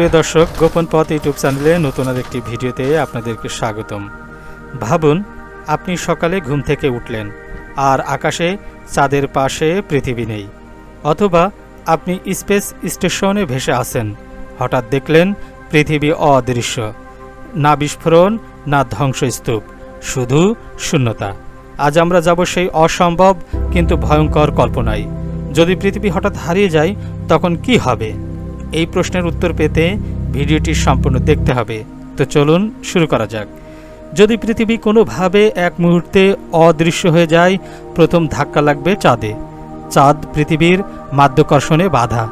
প্রিয় দর্শক, গোপন পথ ইউটিউব চ্যানেলে নতুন আর একটি ভিডিওতে আপনাদেরকে স্বাগতম। ভাবুন, আপনি সকালে ঘুম থেকে উঠলেন, আর আকাশে, চাঁদের পাশে পৃথিবী নেই। অথবা আপনি স্পেস স্টেশনে ভেসে আছেন, হঠাৎ দেখলেন পৃথিবী অদৃশ্য। না বিস্ফোরণ, না ধ্বংসস্তূপ, শুধু শূন্যতা। আজ আমরা যাব সেই অসম্ভব, কিন্তু ভয়ঙ্কর কল্পনায়। যদি পৃথিবী হঠাৎ হারিয়ে যায়, তখন কি হবে? এই প্রশ্নের উত্তর পেতে ভিডিওটি সম্পূর্ণ দেখতে হবে। তো চলুন শুরু করা যাক। যদি পৃথিবী কোনোভাবে এক মুহূর্তে অদৃশ্য হয়ে যায়, প্রথম ধাক্কা লাগবে চাঁদে। চাঁদ পৃথিবীর মাধ্যাকর্ষণে বাধা।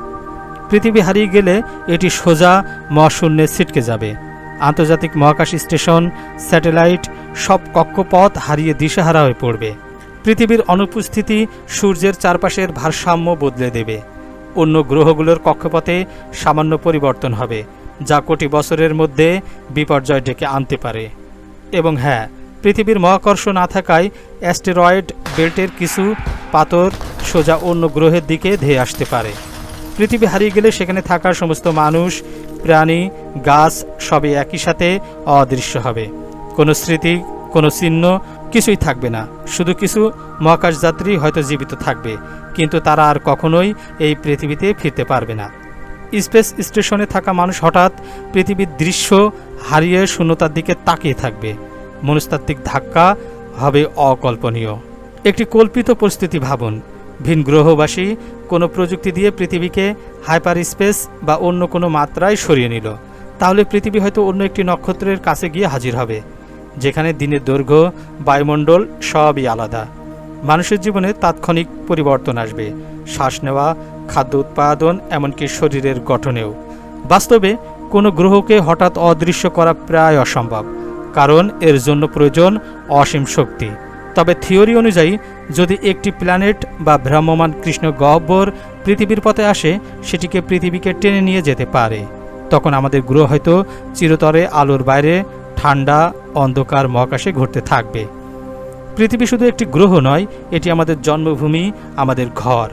পৃথিবী হারিয়ে গেলে এটি সোজা মহাশূন্যে ছিটকে যাবে। আন্তর্জাতিক মহাকাশ স্টেশন, স্যাটেলাইট, সব কক্ষপথ হারিয়ে দিশাহারা হয়ে পড়বে। পৃথিবীর অনুপস্থিতি সূর্যের চারপাশের ভারসাম্য বদলে দেবে। অন্য গ্রহগুলোর কক্ষপথে সামান্য পরিবর্তন হবে, যা কোটি বছরের মধ্যে বিপর্যয় ডেকে আনতে পারে। এবং হ্যাঁ পৃথিবীর মহাকর্ষ না থাকায় অ্যাস্টেরয়েড বেল্টের কিছু পাথর সোজা অন্য গ্রহের দিকে ধেয়ে আসতে পারে। পৃথিবী হারিয়ে গেলে সেখানে থাকা সমস্ত মানুষ, প্রাণী, গাছ সবই একই সাথে অদৃশ্য হবে। কোনো স্মৃতি কোনো চিহ্ন কিছুই থাকবে না। শুধু কিছু মহাকাশযাত্রী হয়তো জীবিত থাকবে, কিন্তু তারা আর কখনোই এই পৃথিবীতে ফিরতে পারবে না। স্পেস স্টেশনে থাকা মানুষ হঠাৎ পৃথিবীর দৃশ্য হারিয়ে শূন্যতার দিকে তাকিয়ে থাকবে। মনস্তাত্ত্বিক ধাক্কা হবে অকল্পনীয়। একটি কল্পিত পরিস্থিতি ভাবুন। ভিন গ্রহবাসী কোনো প্রযুক্তি দিয়ে পৃথিবীকে হাইপার স্পেস বা অন্য কোনো মাত্রায় সরিয়ে নিল। তাহলে পৃথিবী হয়তো অন্য একটি নক্ষত্রের কাছে গিয়ে হাজির হবে। যেখানে দিনের দৈর্ঘ্য, বায়ুমণ্ডল সবই আলাদা। মানুষের জীবনে তাৎক্ষণিক পরিবর্তন আসবে। শ্বাস নেওয়া, খাদ্য উৎপাদন, এমনকি শরীরের গঠনেও। বাস্তবে কোনো গ্রহকে হঠাৎ অদৃশ্য করা প্রায় অসম্ভব, কারণ এর জন্য প্রয়োজন অসীম শক্তি। তবে থিওরি অনুযায়ী, যদি একটি প্ল্যানেট বা ভ্রাম্যমান কৃষ্ণ গহ্বর পৃথিবীর পথে আসে, সেটিকে পৃথিবীকে টেনে নিয়ে যেতে পারে। তখন আমাদের গ্রহ হয়তো চিরতরে আলোর বাইরে ঠান্ডা অন্ধকার মহাকাশে ঘুরতে থাকবে। পৃথিবী শুধু একটি গ্রহ নয়, এটি আমাদের জন্মভূমি, আমাদের ঘর।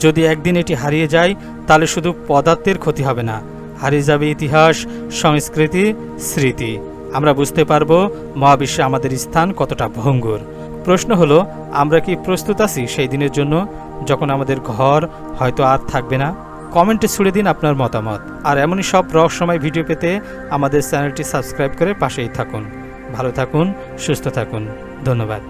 যদি একদিন এটি হারিয়ে যায়, তাহলে শুধু পদার্থের ক্ষতি হবে না, হারিয়ে যাবে ইতিহাস, সংস্কৃতি, স্মৃতি। আমরা বুঝতে পারব, মহাবিশ্বে আমাদের স্থান কতটা ভঙ্গুর। প্রশ্ন হলো, আমরা কি প্রস্তুত আছি সেই দিনের জন্য, যখন আমাদের ঘর হয়তো আর থাকবে না? কমেন্টে ছুড়ে দিন আপনার মতামত। আর এমনই সব রহস্যময় ভিডিও পেতে আমাদের চ্যানেলটি সাবস্ক্রাইব করে পাশেই থাকুন। ভালো থাকুন, সুস্থ থাকুন। ধন্যবাদ।